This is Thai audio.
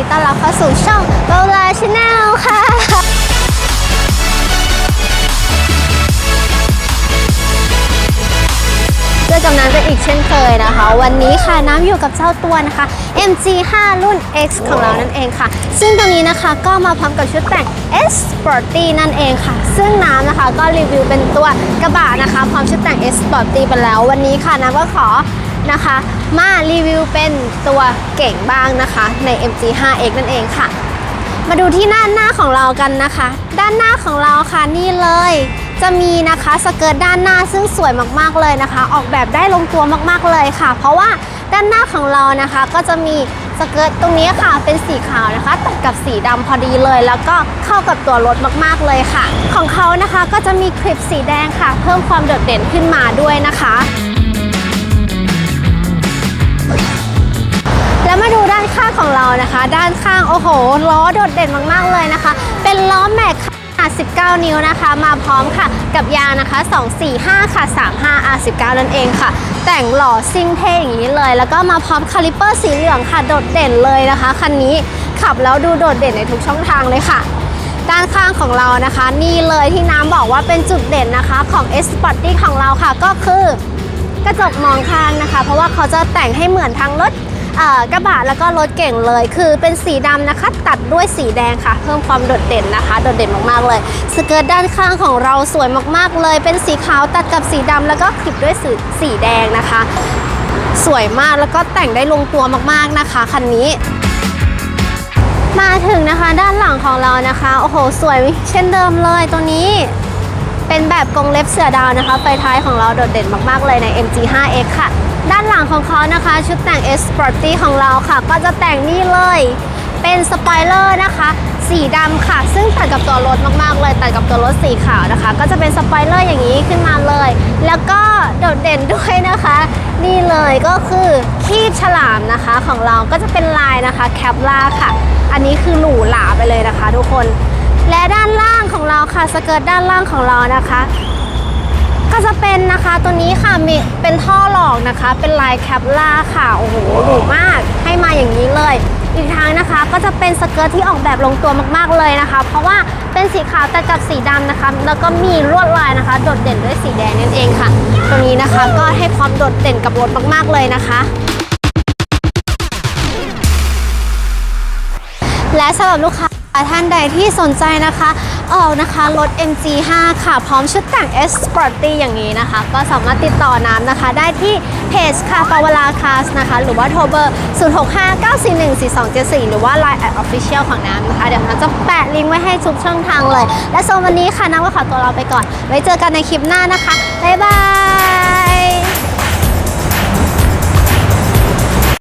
ดีต้อนรับเข้าสู่ช่องเบลลาชาแนลค่ะเจอกับน้ำกันอีกเช่นเคยนะคะ วันนี้ค่ะน้ำอยู่กับเจ้าตัวนะคะ MG5 รุ่น X ของเรานั่นเองค่ะ ซึ่งตัวนี้นะคะก็มาพร้อมกับชุดแต่ง S Sporty นั่นเองค่ะ ซึ่งน้ำนะคะก็รีวิวเป็นตัวกระบะนะคะ พร้อมชุดแต่ง S Sporty ไปแล้ว วันนี้ค่ะน้ำก็ขอ นะคะ มารีวิวเป็นตัวเก่งบ้างนะคะใน MG5X นั่นเองค่ะ มาดูที่ด้านหน้าของเรากันนะคะ ด้านหน้าของเราค่ะนี่เลยจะมีนะคะสเกิร์ตด้านหน้าซึ่งสวยมากๆเลยนะคะ ออกแบบได้ลงตัวมากๆเลยค่ะ เพราะว่าด้านหน้าของเรานะคะก็จะมีสเกิร์ตตรงนี้ค่ะเป็นสีขาวนะคะ ตัดกับสีดำพอดีเลย แล้วก็เข้ากับตัวรถมากๆเลยค่ะ ของเขานะคะก็จะมีคลิปสีแดงค่ะ เพิ่มความโดดเด่นขึ้นมาด้วยนะคะ แล้วมาดูด้านข้างของเรานะคะ ด้านข้างโอ้โห ล้อโดดเด่นมากๆเลยนะคะ เป็นล้อแม็กขนาด19 นิ้วนะคะ มาพร้อมค่ะ กับยางนะคะ 245 ค่ะ 35 R19 นั่นเองค่ะ แต่งหล่อซิ่งเท่อย่างนี้เลย แล้วก็มาพร้อมคาลิปเปอร์สีเหลืองค่ะ โดดเด่นเลยนะคะ คันนี้ขับแล้วดูโดดเด่นในทุกช่องทางเลยค่ะ ด้านข้างของเรานะคะ นี่เลยที่น้ำบอกว่าเป็นจุดเด่นนะคะของ S Sporty ของเราค่ะ ก็คือกระจกมองข้างนะคะ เพราะว่าเขาจะแต่งให้เหมือนทั้งรถ กระบะแล้วก็รถเก่งเลย คือเป็นสีดำนะคะ ตัดด้วยสีแดงค่ะ เพิ่มความโดดเด่นนะคะ โดดเด่นมากๆเลย สเกิร์ตด้านข้างของเราสวยมากๆเลย เป็นสีขาวตัดกับสีดำแล้วก็คลิปด้วยสีสีแดงนะคะ สวยมากแล้วก็แต่งได้ลงตัวมากๆนะคะคันนี้มาถึงนะคะด้านหลังของเรานะคะ โอ้โห สวยเช่นเดิมเลยตัวนี้เป็นแบบกรงเล็บเสือดาวนะคะ ไฟท้ายของเราโดดเด่นมาก ๆ เลยใน MG5X ค่ะ ด้านหลังของเขานะคะ ชุดแต่ง S Sporty ของเราค่ะ ก็จะแต่งนี่เลย เป็นสปอยเลอร์นะคะ สีดำค่ะ ซึ่งตัดกับตัวรถมากๆเลยตัดกับตัวรถสีขาวนะคะ ก็จะเป็นสปอยเลอร์อย่างนี้ขึ้นมาเลย แล้วก็โดดเด่นด้วยนะคะ นี่เลยก็คือคีบฉลามนะคะของเราก็จะเป็นลายนะคะแคปล่าค่ะ อันนี้คือหรูหราไปเลยนะคะ ทุกคนและด้านล่างของเราค่ะสเกิร์ตด้านล่างของเรานะคะ จะเป็นนะคะตัวนี้ค่ะมีเป็นท่อหลอกนะคะ เป็นลายแคปล่าค่ะโอ้โหหรูมากให้มาอย่างนี้เลย อีกทางนะคะก็จะเป็นสเกิร์ตที่ออกแบบลงตัวมากๆเลยนะคะ เพราะว่าเป็นสีขาวแต่กับสีดำนะคะ แล้วก็มีลวดลายนะคะ โดดเด่นด้วยสีแดงนั่นเองค่ะ ตัวนี้นะคะก็ให้ความโดดเด่นกับรถมากๆเลยนะคะและสำหรับลูกค้าท่านใดที่สนใจนะคะ ออกนะคะรถ MG5 ค่ะ พร้อมชุดแต่ง S Sporty อย่างนี้นะคะ ก็สามารถติดต่อน้ำนะคะ ได้ที่เพจค่ะปาวลาคาสนะคะ หรือว่าโทรเบอร์ 0659414274 หรือว่า Line at Official ของน้ำนะคะ เดี๋ยวน้ำจะแปะลิงก์ไว้ให้ทุกช่องทางเลย และโซนวันนี้ค่ะน้ำก็ขอตัวเราไปก่อน ไว้เจอกันในคลิปหน้านะคะ บ๊ายบาย